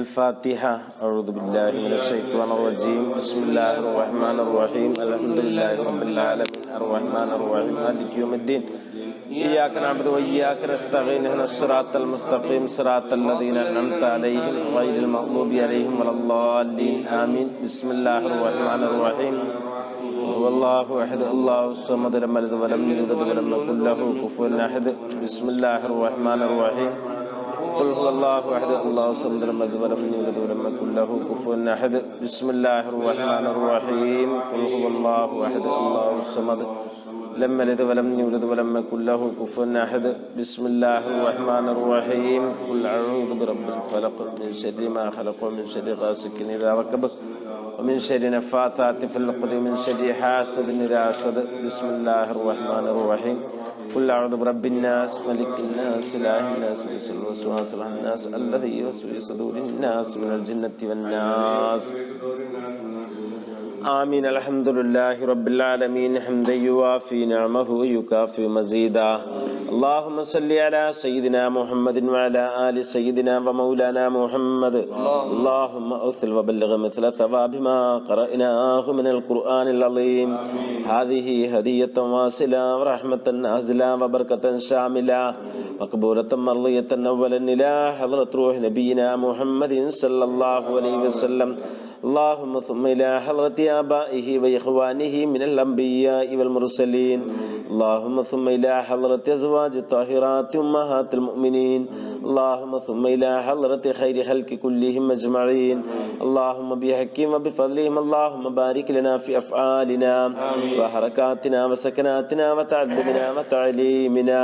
الفاتحة أعوذ بالله من الشيطان الرجيم بسم الله الرحمن الرحيم الحمد لله رب العالمين الرحمن الرحيم مالك يوم الدين إياك نعبد وإياك نستعين اهدنا الصراط المستقيم صراط الذين أنعمت عليهم غير المغضوب عليهم ولا الضالين آمين بسم الله الرحمن الرحيم هو الله أحد الله الصمد لم يلد ولم يولد ولم يكن له كفوا أحد بسم الله الرحمن الرحيم قل هو الله احد الله الصمد لم يلد ولم يولد ولم يكن له كفوا احد بسم الله الرحمن الرحيم قل هو الله احد الله الصمد لم يلد ولم يولد ولم يكن له كفوا احد بسم الله الرحمن الرحيم قل اعوذ برب الفلق من شر ما خلق ومن شر غاسق اذا وقب ومن شر نفاثات في العقد ومن شر حاسد اذا حسد بسم الله الرحمن الرحيم قل أعوذ برب الناس ملك الناس إله الناس من شر الوسواس الناس الذي يوسوس في صدور الناس من الجنة والناس آمين الحمد لله رب العالمين حمدا يوافي نعمه ويكافئ مزيدا اللهم صل على سيدنا محمد وعلى آل سيدنا ومولانا محمد اللهم أوثل وبلغ مثل ثواب ما قرأناه من القرآن العظيم هذه هدية واصلة ورحمة نازلة وبركة شاملة مقبولة مرضية أولا إلى حضرة روح نبينا محمد صلى الله عليه وسلم اللهم ثم إلى حضرة آبائه وإخوانه من الأنبياء والمرسلين. اللهم ثم إلى حضرة أزواج الطاهرات أمهات المؤمنين. اللهم ثم إلى حضرة خير خلق كلهم أجمعين. اللهم بحكيم وبفضلهم اللهم بارك لنا في أفعالنا وحركاتنا وسكناتنا وتعلمنا وتعليمنا.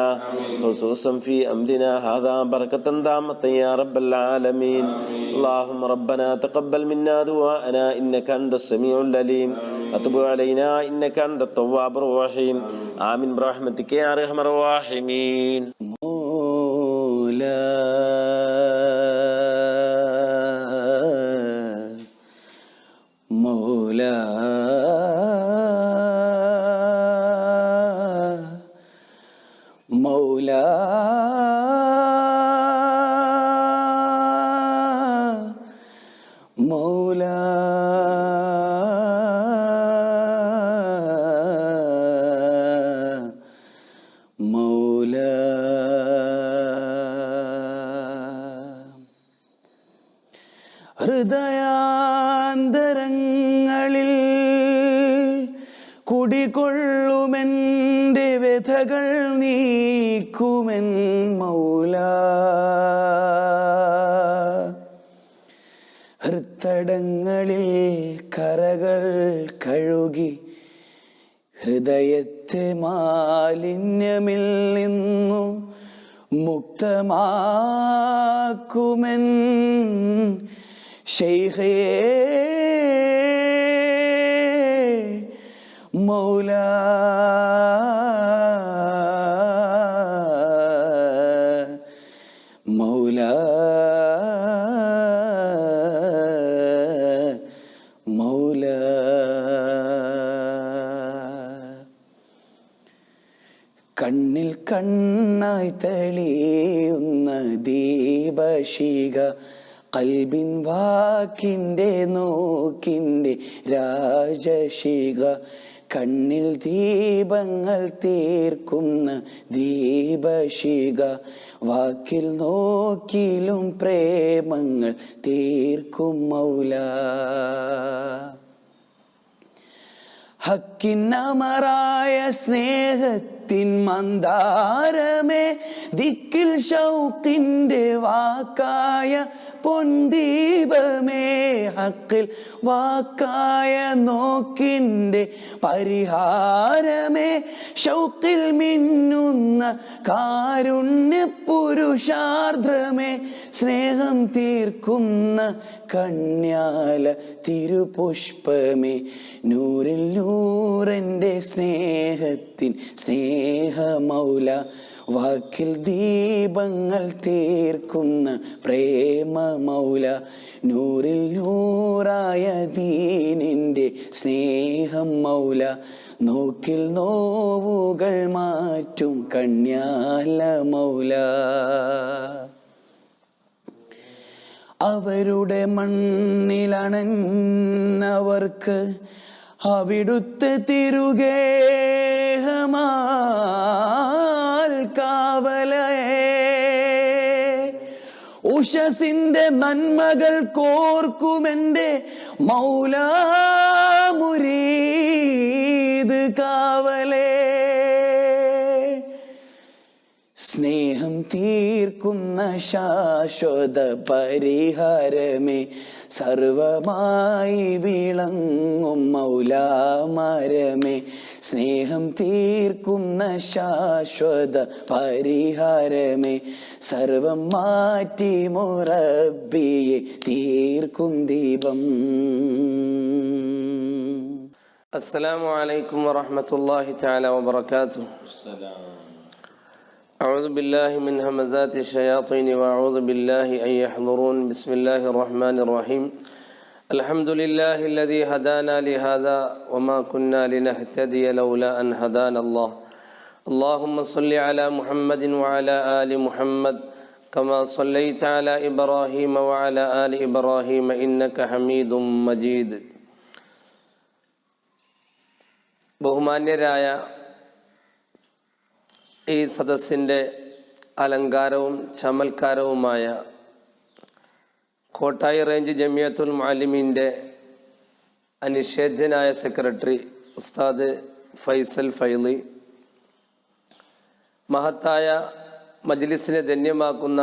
خصوصا في أمرنا هذا بركة دامة يا رب العالمين. اللهم ربنا تقبل منا دعاءنا إنك أنت السميع العليم. وتب علينا إنك أنت التواب الرحيم. آمين برحمتك يا أرحم الراحمين. مولا. مولا. مولا. കരകൾ കഴുകി ഹൃദയത്തെ മാലിന്യമിൽ നിന്നു മുക്തമാക്കുമെൻ ശൈഖേ. മൗല മൗല കണ്ണായി തെളിയുന്ന ദീപശിക കൽബിൻ വാക്കിന്റെ നോക്കിന്റെ രാജശിക കണ്ണിൽ ദീപങ്ങൾ തീർക്കുന്ന ദീപശിക വാക്കിൽ നോക്കിലും പ്രേമങ്ങൾ തീർക്കും മൗല. ഹക്കിന്നമറായ സ്നേഹത്തിൻ മന്ദാരമേ ദിക്കിൽ ഷൗക്കിന്റെ വാക്കായ പൊൻദീപമേ ഹക്കിൽ വാക്കായ നോക്കിന്റെ പരിഹാരമേ. ഷൗക്കിൽ മിന്നുന്ന കാരുണ്യ പുരുഷാർദ്രമേ. സ്നേഹം തീർക്കുന്ന കണ്യാല തിരുപുഷ്പമേ. നൂറിൽ നൂറന്റെ സ്നേഹത്തിൻ സ്നേഹമൗല വാക്കിൽ ദീപങ്ങൾ തീർക്കുന്ന പ്രേമ മൗല നൂറിൽ നൂറായ ദീനിന്റെ സ്നേഹം മൗല. നോക്കിൽ നോവുകൾ മാറ്റും കണ്യാല മൗല. അവരുടെ മണ്ണിലണന്നവർക്ക് അവിടുത്തെ തിരുഗേഹമാൽ കാവലയേ ഉഷസിന്റെ നന്മകൾ കോർക്കുമെന്റെ മൗലാമുരീത് കാവലേ. സ്നേഹം തീർക്കുന്ന ശാശ്വത പരിഹാരമേ. സർവമായി വിളങ്ങും മൗലാമരമേ സ്നേഹം തീർക്കുന്ന ശാശ്വത പരിഹാരമേ സർവം മാറ്റി മുറബിയെ തീർക്കും ദീപം السلام عليكم ورحمة الله تعالى وبركاته أعوذ بالله من همزات الشياطين وأعوذ بالله أن يحضرون بسم الله الرحمن الرحيم الحمد لله الذي هدانا لهذا وما كنا لنهتدي لولا أن هدانا الله. اللهم صل على محمد وعلى آل محمد كما صليت على إبراهيم وعلى آل إبراهيم إنك حميد مجيد. ബഹുമാന്യരായ ഈ സദസ്സിൻ്റെ അലങ്കാരവും آيا കോട്ടായി റേഞ്ച് ജമിയത്തുൽ മാലിമീന്റെ അനിഷേധ്യനായ സെക്രട്ടറി ഉസ്താദ് ഫൈസൽ ഫൈലി മഹത്തായ മജ്ലിസിനെ ധന്യമാക്കുന്ന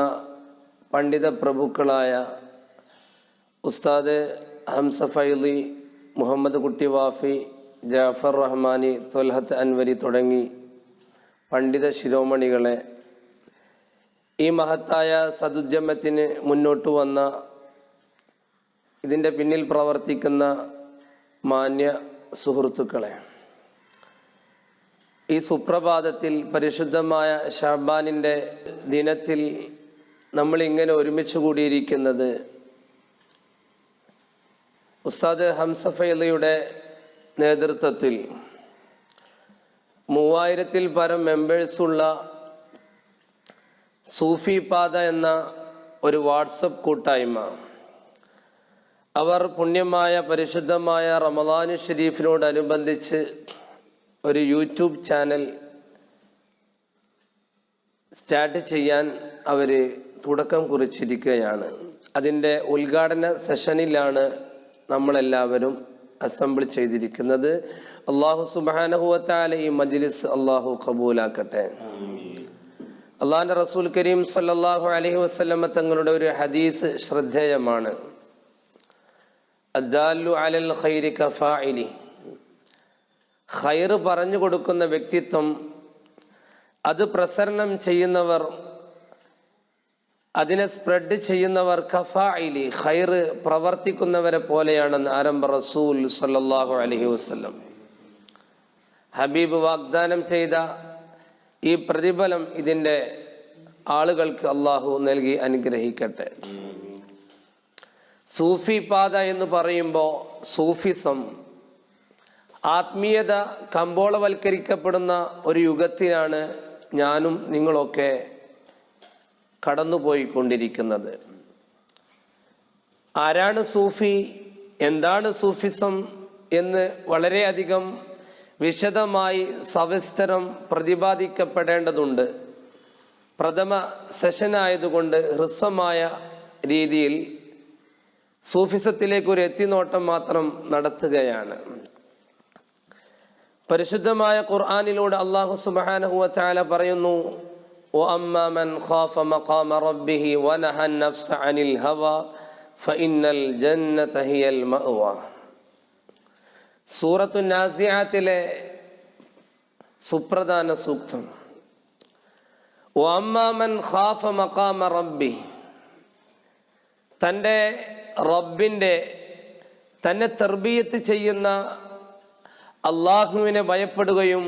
പണ്ഡിത പ്രഭുക്കളായ ഉസ്താദ് ഹംസ ഫൈലി മുഹമ്മദ് കുട്ടി വാഫി ജാഫർ റഹ്മാനി തൊൽഹത്ത് അൻവരി തുടങ്ങി പണ്ഡിത ശിരോമണികളെ ഈ മഹത്തായ സതുദ്യമത്തിന് മുന്നോട്ട് വന്ന ഇതിന്റെ പിന്നിൽ പ്രവർത്തിക്കുന്ന മാന്യ സുഹൃത്തുക്കളെ ഈ സുപ്രഭാതത്തിൽ പരിശുദ്ധമായ ഷാബാനിന്റെ ദിനത്തിൽ നമ്മളിങ്ങനെ ഒരുമിച്ച് കൂടിയിരിക്കുന്നത് ഉസ്താദ് ഹംസഫൈലയുടെ നേതൃത്വത്തിൽ. മൂവായിരത്തിൽ പരം മെമ്പേഴ്സുള്ള സൂഫി പാത എന്ന ഒരു വാട്സപ്പ് കൂട്ടായ്മ. അവർ പുണ്യമായ പരിശുദ്ധമായ റമദാനു ഷെരീഫിനോടനുബന്ധിച്ച് ഒരു യൂട്യൂബ് ചാനൽ സ്റ്റാർട്ട് ചെയ്യാൻ അവർ തുടക്കം കുറിച്ചിരിക്കുകയാണ്. അതിന്റെ ഉദ്ഘാടന സെഷനിലാണ് നമ്മളെല്ലാവരും അസംബിൾ ചെയ്തിരിക്കുന്നത്. അള്ളാഹു സുബാനഹുവത്താല ഈ മജ്ലിസ് അള്ളാഹു കബൂലാക്കട്ടെ. അള്ളാഹിന്റെ റസൂൽ കരീം സല്ലാഹു അലഹി വസല്ലമ തങ്ങളുടെ ഒരു ഹദീസ് ശ്രദ്ധേയമാണ്. അദ്ദാലു അലൽ ഖൈരി കഫാഇലി. ഖൈർ പറഞ്ഞു കൊടുക്കുന്ന വ്യക്തിത്വം അത് പ്രസരണം ചെയ്യുന്നവർ അതിനെ സ്പ്രെഡ് ചെയ്യുന്നവർ കഫായിലി ഖൈർ പ്രവർത്തിക്കുന്നവരെ പോലെയാണെന്ന് ആരംഭ റസൂൽ സല്ലാഹു അലഹി വസല്ലം. ഹബീബ് വാഗ്ദാനം ചെയ്ത ഈ പ്രതിഫലം ഇതിന്റെ ആളുകൾക്ക് അള്ളാഹു നൽകി അനുഗ്രഹിക്കട്ടെ. സൂഫി പാത എന്ന് പറയുമ്പോൾ സൂഫിസം ആത്മീയത കമ്പോളവൽക്കരിക്കപ്പെടുന്ന ഒരു യുഗത്തിലാണ് ഞാനും നിങ്ങളൊക്കെ കടന്നുപോയിക്കൊണ്ടിരിക്കുന്നത്. ആരാണ് സൂഫി? എന്താണ് സൂഫിസം? എന്ന് വളരെയധികം വിശദമായി സവിസ്തരം പ്രതിപാദിക്കപ്പെടേണ്ടതുണ്ട്. പ്രഥമ സെഷനായതുകൊണ്ട് ഹ്രസ്വമായ രീതിയിൽ സൂഫിസത്തിലേക്ക് ഒരു എത്തിനോട്ടം മാത്രം നടത്തുകയാണ്. പരിശുദ്ധമായ ഖുർആാനിലൂടെ അള്ളാഹു സുബാനഹുവ ചാല പറയുന്നു ഓ അമ്മൻ ഖാഫ മഖാമ റബ്ബിഹി വനഹ നഫ്സ അനിൽ ഹവ ഫഇന്നൽ ജന്നത ഹിയൽ മഅവ. സൂറത്തു നാസിയാത്തിലെ സുപ്രധാന സൂക്തം ഓ അമ്മാമൻ ഖാഫ മഖാമ റബ്ബിഹി തന്റെ റബ്ബിന്റെ തന്നെ തെർബീയത്ത് ചെയ്യുന്ന അള്ളാഹുവിനെ ഭയപ്പെടുകയും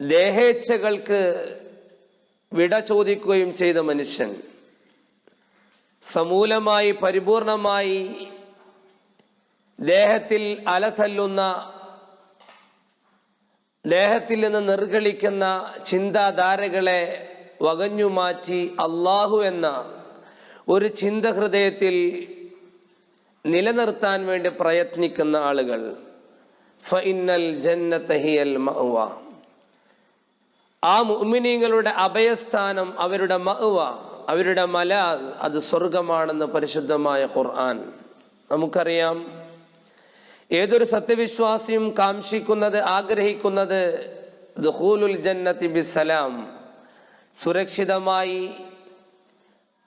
ദേഹേച്ഛകൾക്ക് വിട ചോദിക്കുകയും ചെയ്ത മനുഷ്യൻ. സമൂലമായി പരിപൂർണമായി ദേഹത്തിൽ അലതല്ലുന്ന ദേഹത്തിൽ നിന്ന് നിർഗളിക്കുന്ന ചിന്താധാരകളെ വകഞ്ഞുമാറ്റി അള്ളാഹു എന്ന ഒരു ചിന്ത ഹൃദയത്തിൽ നിലനിർത്താൻ വേണ്ടി പ്രയത്നിക്കുന്ന ആളുകൾ ഫഇന്നൽ ജന്നത ഹിയൽ മഅവ. ആ മുഅ്മിനീങ്ങളുടെ അഭയസ്ഥാനം അവരുടെ മഅവ അവരുടെ മല അത് സ്വർഗമാണെന്ന് പരിശുദ്ധമായ ഖുർആൻ. നമുക്കറിയാം ഏതൊരു സത്യവിശ്വാസിയും കാംക്ഷിക്കുന്നത് ആഗ്രഹിക്കുന്നത് ദുഹൂലുൽ ജന്നത്തി ബിസലാം സുരക്ഷിതമായി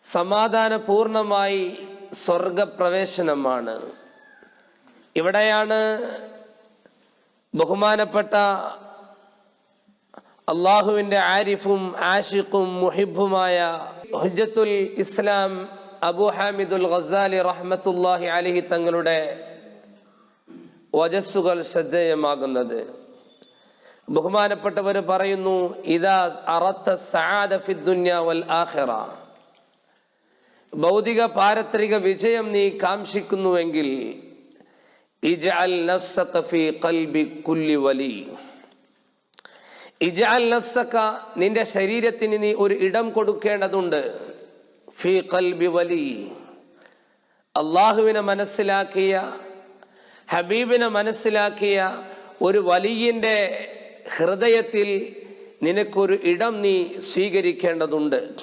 സമാധാനപൂർണമായി സ്വർഗപ്രവേശനമാണ്. ഇവിടെയാണ് ബഹുമാനപ്പെട്ട അള്ളാഹുവിന്റെ ആരിഫും ആഷിഖും മുഹിബുമായ ഹുജത്തുൽ ഇസ്ലാം അബു ഹാമിദുൽ ഗസാലി റഹ്മത്തുല്ലാഹി അലിഹി തങ്ങളുടെ വജസ്സുകൾ ശ്രദ്ധേയമാകുന്നത്. ബഹുമാനപ്പെട്ടവർ പറയുന്നു ഇതാ അറത്ത സആദ ഫിദ്ദുന്യ വൽ ആഖിറ. ഭൗതിക പാരത്രിക വിജയം നീ കാംക്ഷിക്കുന്നുവെങ്കിൽ നഫ്സക ഫീ ഖൽബി കുല്ലി വലി. നഫ്സക നിന്റെ ശരീരത്തിന് നീ ഒരു ഇടം കൊടുക്കേണ്ടതുണ്ട്. ഫീ ഖൽബി വലി. അള്ളാഹുവിനെ മനസ്സിലാക്കിയ ഹബീബിനെ മനസ്സിലാക്കിയ ഒരു വലിയന്റെ ഹൃദയത്തിൽ നിനക്കൊരു ഇടം നീ സ്വീകരിക്കേണ്ടതുണ്ട്.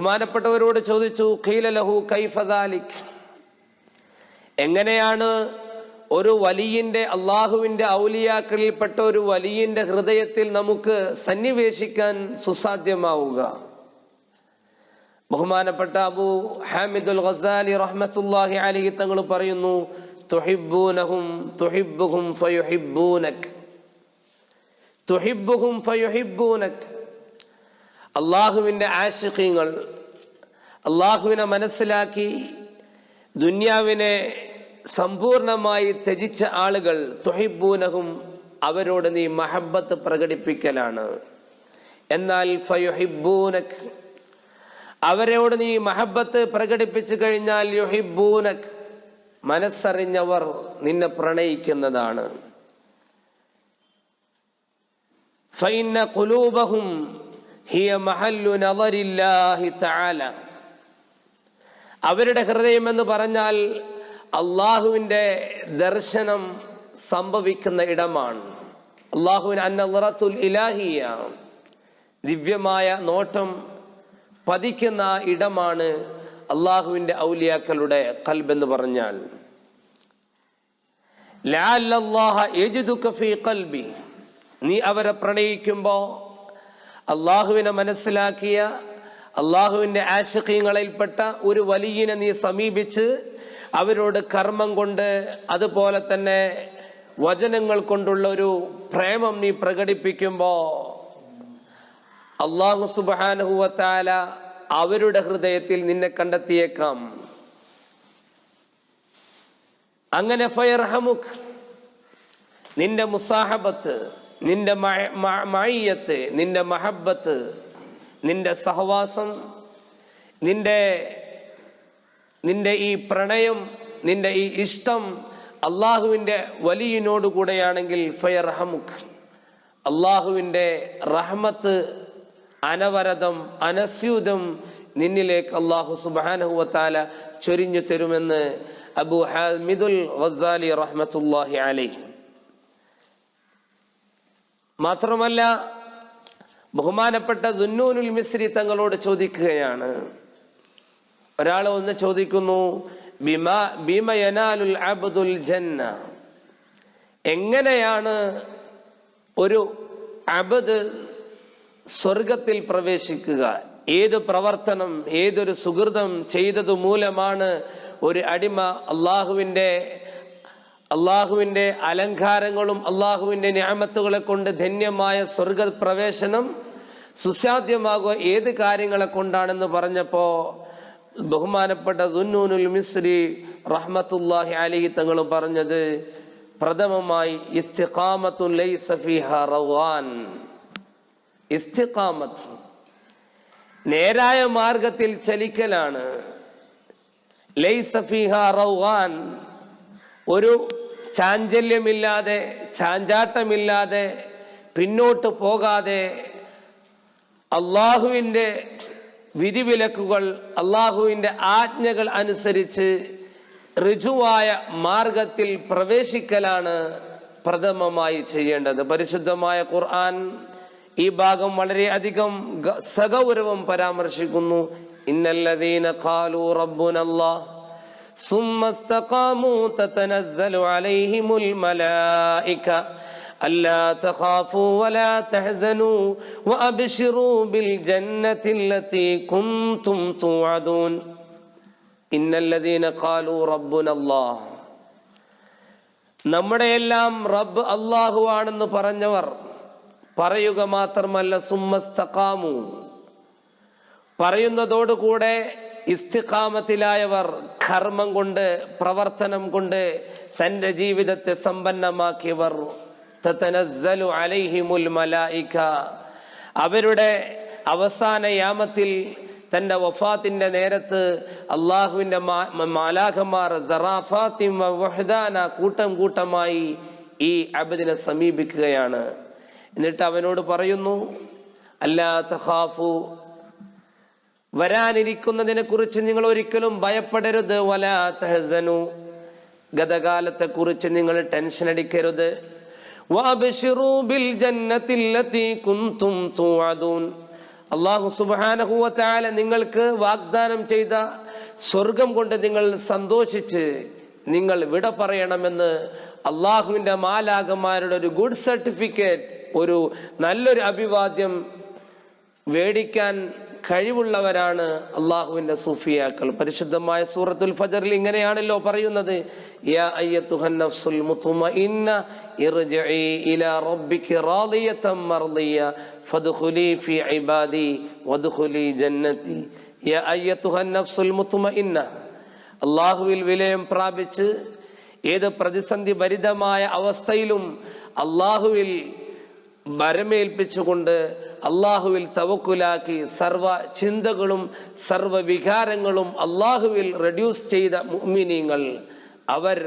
ബഹുമാനപ്പെട്ടവരോട് ചോദിച്ചു ഖീലലഹു കൈഫദാലിക് എങ്ങനെയാണ് ഒരു വലിയന്റെ അള്ളാഹുവിന്റെ ഔലിയാക്കളിൽപ്പെട്ട ഒരു വലിയന്റെ ഹൃദയത്തിൽ നമുക്ക് സന്നിവേശിക്കാൻ സുസാധ്യമാവുക? ബഹുമാനപ്പെട്ട അബു ഹാമിദുൽ ഗസാലി റഹ്മത്തുല്ലാഹി അലി തങ്ങൾ പറയുന്നു തുഹിബ്ബൂനഹും തുഹിബ്ബുഹും ഫയുഹിബ്ബൂനക്. അള്ളാഹുവിന്റെ ആശിഖ്യങ്ങൾ അള്ളാഹുവിനെ മനസ്സിലാക്കി ദുന്യാവിനെ സമ്പൂർണമായി ത്യജിച്ച ആളുകൾ തൊഹിബൂനഹും അവരോട് നീ മഹബത്ത് പ്രകടിപ്പിക്കലാണ്. എന്നാൽ ഫയുഹിബൂനക് അവരോട് നീ മഹബത്ത് പ്രകടിപ്പിച്ചു കഴിഞ്ഞാൽ യുഹിബൂനക് മനസ്സറിഞ്ഞവർ നിന്നെ പ്രണയിക്കുന്നതാണ്. ഫൈന ഖുലൂബഹും ഹിയ മഹല്ലു നളരില്ലാഹി തആല. അവരുടെ ഹൃദയം എന്ന് പറഞ്ഞാൽ അള്ളാഹുവിന്റെ ദർശനം സംഭവിക്കുന്ന ഇടമാണ്. അള്ളാഹുവിൻ അന്നറത്തുൽ ഇലാഹിയ ദിവ്യമായ നോട്ടം പതിക്കുന്ന ഇടമാണ് അള്ളാഹുവിന്റെ ഔലിയാക്കളുടെ കൽബെന്ന് പറഞ്ഞാൽ. നീ അവരെ പ്രണയിക്കുമ്പോൾ അള്ളാഹുവിനെ മനസ്സിലാക്കിയ അള്ളാഹുവിന്റെ ആശക്കീങ്ങളിൽപ്പെട്ട ഒരു വലിയനെ നീ സമീപിച്ച് അവരോട് കർമ്മം കൊണ്ട് അതുപോലെ തന്നെ വചനങ്ങൾ കൊണ്ടുള്ള ഒരു പ്രേമം നീ പ്രകടിപ്പിക്കുമ്പോൾ അള്ളാഹു സുബാനുഹുവത്താല അവരുടെ ഹൃദയത്തിൽ നിന്നെ കണ്ടെത്തിയേക്കാം. അങ്ങനെ ഫയർഹമുഖ് നിന്റെ മുസാഹബത്ത് നിന്റെ മയ്യത്ത് നിന്റെ മഹബത്ത് നിന്റെ സഹവാസം നിന്റെ നിന്റെ ഈ പ്രണയം നിന്റെ ഈ ഇഷ്ടം അള്ളാഹുവിന്റെ വലിയനോട് കൂടെയാണെങ്കിൽ ഫയർഹമുഖ് അള്ളാഹുവിന്റെ റഹ്മത്ത് അനവരതം അനസ്യൂതം നിന്നിലേക്ക് അള്ളാഹു സുബാനഹുവത്താല ചൊരിഞ്ഞു തരുമെന്ന് അബു ഹാമിദുൽ വസാലി റഹ്മത്തുല്ലാഹി അലൈഹി. മാത്രമല്ല ബഹുമാനപ്പെട്ട ദുന്നൂനുൽ മിസ്രി തങ്ങളോട് ചോദിക്കുകയാണ്. ഒരാൾ ഒന്ന് ചോദിക്കുന്നു ബിമാ അബ്ദുൽ ജന്ന? എങ്ങനെയാണ് ഒരു അബദ് സ്വർഗത്തിൽ പ്രവേശിക്കുക? ഏത് പ്രവർത്തനം ഏതൊരു സുഹൃതം ചെയ്തതു മൂലമാണ് ഒരു അടിമ അള്ളാഹുവിന്റെ അള്ളാഹുവിന്റെ അലങ്കാരങ്ങളും അള്ളാഹുവിന്റെ ഞാമത്തുകളെ കൊണ്ട് ധന്യമായ സ്വർഗ പ്രവേശനം സുസാധ്യമാകുക ഏത് കാര്യങ്ങളെ കൊണ്ടാണെന്ന് പറഞ്ഞപ്പോൾ ബഹുമാനപ്പെട്ട ദുന്നൂനുൽ മിസ്രി റഹ്മത്തുല്ലാഹി അലി തങ്ങൾ പറഞ്ഞത് പ്രഥമമായി ഇസ്തിഖാമത്ത് നേരായ മാർഗത്തിൽ ചലിക്കലാണ്. ലൈസ ഫീഹ റവാൻ ഒരു ചാഞ്ചല്യമില്ലാതെ ചാഞ്ചാട്ടമില്ലാതെ പിന്നോട്ട് പോകാതെ അള്ളാഹുവിന്റെ വിധിവിലക്കുകൾ അള്ളാഹുവിന്റെ ആജ്ഞകൾ അനുസരിച്ച് ഋജുവായ മാർഗത്തിൽ പ്രവേശിക്കലാണ് പ്രഥമമായി ചെയ്യേണ്ടത്. പരിശുദ്ധമായ ഖുർആൻ ഈ ഭാഗം വളരെയധികം സഗൗരവം പരാമർശിക്കുന്നു. ഇന്നല്ലദീന ഖാലു റബ്ബുനല്ലാഹ്. ثم استقاموا تتنزل عليهم الملائكة ألا تخافوا ولا تحزنوا وأبشروا بالجنة التي كنتم توعدون إن الذين قالوا ربنا الله നമ്മുടെ എല്ലാം റബ്ബ് അള്ളാഹു ആണെന്ന് പറഞ്ഞവർ പറയുക മാത്രമല്ല സുമ്മസ്തക്കാമു പറയുന്നതോടുകൂടെ ഇസ്തിഖാമത്തിലായവർ കർമ്മം കൊണ്ട് പ്രവർത്തനം കൊണ്ട് തന്റെ ജീവിതത്തെ സമ്പന്നമാക്കിയവർ. അവരുടെ അവസാന യാമത്തിൽ തന്റെ വഫാത്തിന്റെ നേരത്ത് അള്ളാഹുവിന്റെ മാലാഖമാർ കൂട്ടം കൂട്ടമായി ഈ അബദിനെ സമീപിക്കുകയാണ്. എന്നിട്ട് അവനോട് പറയുന്നു അല്ലാ തഖാഫു വരാനിരിക്കുന്നതിനെ കുറിച്ച് നിങ്ങൾ ഒരിക്കലും ഭയപ്പെടരുത്. വലാ തഹസനു. ഗതകാലത്തെ കുറിച്ച് നിങ്ങൾ ടെൻഷൻ അടിക്കരുത്. അള്ളാഹു വ നിങ്ങൾക്ക് വാഗ്ദാനം ചെയ്ത സ്വർഗം കൊണ്ട് നിങ്ങൾ സന്തോഷിച്ച് നിങ്ങൾ വിട പറയണമെന്ന് അള്ളാഹുവിന്റെ മാലാകന്മാരുടെ ഒരു ഗുഡ് സർട്ടിഫിക്കറ്റ് ഒരു നല്ലൊരു അഭിവാദ്യം വേടിക്കാൻ കഴിവുള്ളവരാണ് അള്ളാഹുവിന്റെ സൂഫിയാക്കൾ. പരിശുദ്ധമായ സൂറത്തുൽ ഫജറിൽ ഇങ്ങനെയാണല്ലോ പറയുന്നത്. അള്ളാഹുവിൽ വിലയം പ്രാപിച്ച് ഏത് പ്രതിസന്ധി ഭരിതമായ അവസ്ഥയിലും അള്ളാഹുവിൽ ഭരമേൽപ്പിച്ചുകൊണ്ട് അള്ളാഹുവിൽ തവക്കുലാക്കി സർവ ചിന്തകളും സർവ വികാരങ്ങളും അള്ളാഹുവിൽ റെഡ്യൂസ് ചെയ്ത മുഅ്മിനീങ്ങൾ. അവർ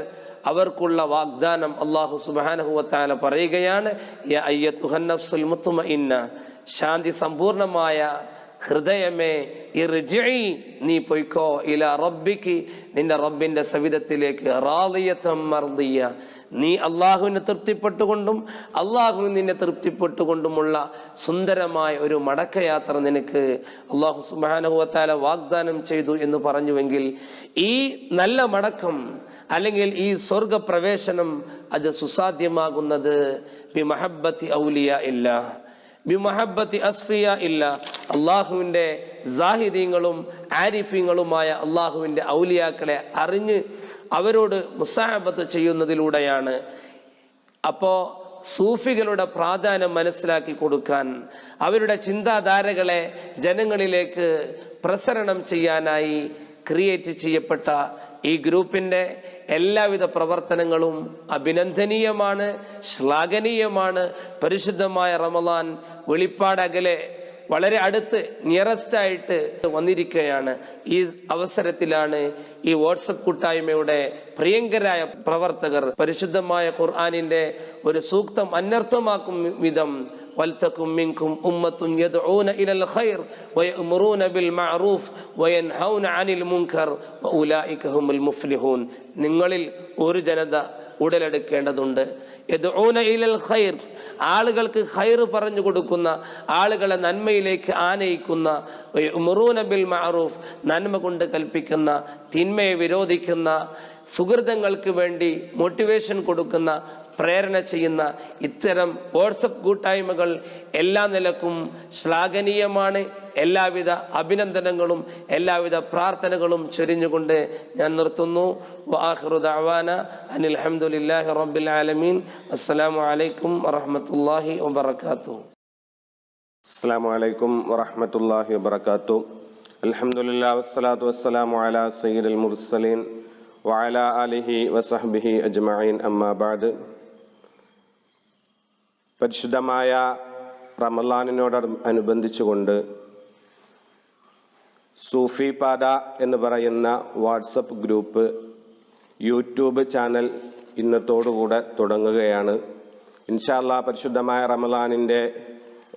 അവർക്കുള്ള വാഗ്ദാനം അള്ളാഹു സുബാനഹുവത്താല പറയുകയാണ് ഇന്ന ശാന്തി സമ്പൂർണമായ ഹൃദയമേ ഇർജി നീ പൊയ്ക്കോ ഇല റബ്ബിക്ക് നിന്റെ റബ്ബിന്റെ സവിധത്തിലേക്ക് റാളിയത്തം മർദിയ. നീ അള്ളാഹുവിനെ തൃപ്തിപ്പെട്ടുകൊണ്ടും അള്ളാഹു നിന്നെ തൃപ്തിപ്പെട്ടുകൊണ്ടുമുള്ള സുന്ദരമായ ഒരു മടക്കയാത്ര നിനക്ക് അള്ളാഹു സുബാനുവത്താല വാഗ്ദാനം ചെയ്തു എന്ന് പറഞ്ഞുവെങ്കിൽ ഈ നല്ല മടക്കം അല്ലെങ്കിൽ ഈ സ്വർഗപ്രവേശനം അത് സുസാധ്യമാകുന്നത് ബി മഹബത്തി ഔലിയ ഇല്ല. ബിമഹബത്തി അസ്ഫിയ ഇല്ല. അള്ളാഹുവിന്റെ ജാഹിദീങ്ങളും ആരിഫീങ്ങളുമായ അള്ളാഹുവിന്റെ ഔലിയാക്കളെ അറിഞ്ഞ് അവരോട് മുസാഹബത്ത് ചെയ്യുന്നതിലൂടെയാണ്. അപ്പോൾ സൂഫികളുടെ പ്രാധാന്യം മനസ്സിലാക്കി കൊടുക്കാൻ അവരുടെ ചിന്താധാരകളെ ജനങ്ങളിലേക്ക് പ്രസരണം ചെയ്യാനായി ക്രിയേറ്റ് ചെയ്യപ്പെട്ട ഈ ഗ്രൂപ്പിന്റെ എല്ലാവിധ പ്രവർത്തനങ്ങളും അഭിനന്ദനീയമാണ് ശ്ലാഘനീയമാണ്. പരിശുദ്ധമായ റമദാൻ വെളിപ്പാടകലെ വളരെ അടുത്ത് നിയറസ്റ്റ് ആയിട്ട് വന്നിരിക്കുകയാണ്. ഈ അവസരത്തിലാണ് ഈ വാട്സപ്പ് കൂട്ടായ്മയുടെ പ്രിയങ്കരായ പ്രവർത്തകർ പരിശുദ്ധമായ ഖുർആാനിന്റെ ഒരു സൂക്തം അനർത്ഥമാക്കും വിധം മിങ്കും ഇലൽ ഖൈർ ബിൽ മഅറൂഫ് വയൻഹൗന അനിൽ മുൻകർ മുഫ്ലിഹൂൻ. നിങ്ങളിൽ ഒരു ജനത ഉടലെടുക്കേണ്ടതുണ്ട്. ഖൈർ ആളുകൾക്ക് ഖൈർ പറഞ്ഞു കൊടുക്കുന്ന ആളുകളെ നന്മയിലേക്ക് ആനയിക്കുന്ന വയഅ്മുറൂന ബിൽ മാറൂഫ് നന്മ കൊണ്ട് കൽപ്പിക്കുന്ന തിന്മയെ വിരോധിക്കുന്ന സുഹൃതങ്ങൾക്ക് വേണ്ടി മോട്ടിവേഷൻ കൊടുക്കുന്ന പ്രേരണ ചെയ്യുന്ന ഇത്തരം വാട്സപ്പ് കൂട്ടായ്മകൾ എല്ലാ നിലക്കും ശ്ലാഘനീയമാണ്. എല്ലാവിധ അഭിനന്ദനങ്ങളും എല്ലാവിധ പ്രാർത്ഥനകളും ചൊരിഞ്ഞുകൊണ്ട് ഞാൻ നിർത്തുന്നു. വാഹൃദാന അനിൽ ഹംദുലില്ലാഹി റബ്ബിൽ ആലമീൻ. അസ്സലാമു അലൈക്കും വറഹമത്തല്ലാഹി വബറകാതുഹു. അസ്സാം വലൈക്കും വറഹമത്തല്ലാഹി വബർക്കാത്തു അലഹമുല്ലാ വസ്സലാത്തു വസ്സലാമു അലാ അൽ മുർസലീൻ വഅല അലിഹി വസഹ്ബിഹി അജ്മഈൻ. അമ്മാ ബഅദ് പരിശുദ്ധമായ റമലാനിനോട് അനുബന്ധിച്ചുകൊണ്ട് സൂഫി പാത എന്ന് പറയുന്ന വാട്സപ്പ് ഗ്രൂപ്പ് യൂട്യൂബ് ചാനൽ ഇന്നത്തോടുകൂടെ തുടങ്ങുകയാണ്. ഇൻഷാല്ല പരിശുദ്ധമായ റമലാനിന്റെ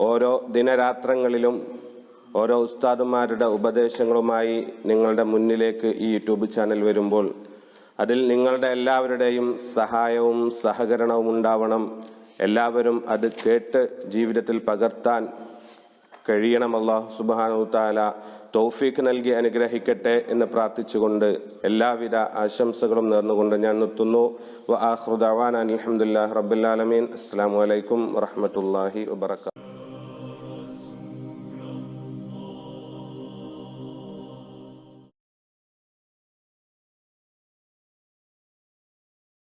ഓരോ ദിനരാത്രങ്ങളിലും ഓരോ ഉസ്താദുമാരുടെ ഉപദേശങ്ങളുമായി നിങ്ങളുടെ മുന്നിലേക്ക് ഈ യൂട്യൂബ് ചാനൽ വരുമ്പോൾ അതിൽ നിങ്ങളുടെ എല്ലാവരുടെയും സഹായവും സഹകരണവും ഉണ്ടാവണം. എല്ലാവരും അത് കേട്ട് ജീവിതത്തിൽ പകർത്താൻ കഴിയണം. അള്ളാഹു താല തൗഫീഖ് നൽകി അനുഗ്രഹിക്കട്ടെ എന്ന് പ്രാർത്ഥിച്ചുകൊണ്ട് എല്ലാവിധ ആശംസകളും നേർന്നുകൊണ്ട് ഞാൻ നിർത്തുന്നു. വ ആഹ്റുദാൻ അലഹമുല്ലാ റബ്ബുലാലമീൻ അസ്സാം വലൈക്കും വറഹമത്തല്ലാഹി വബർക്കാത്തു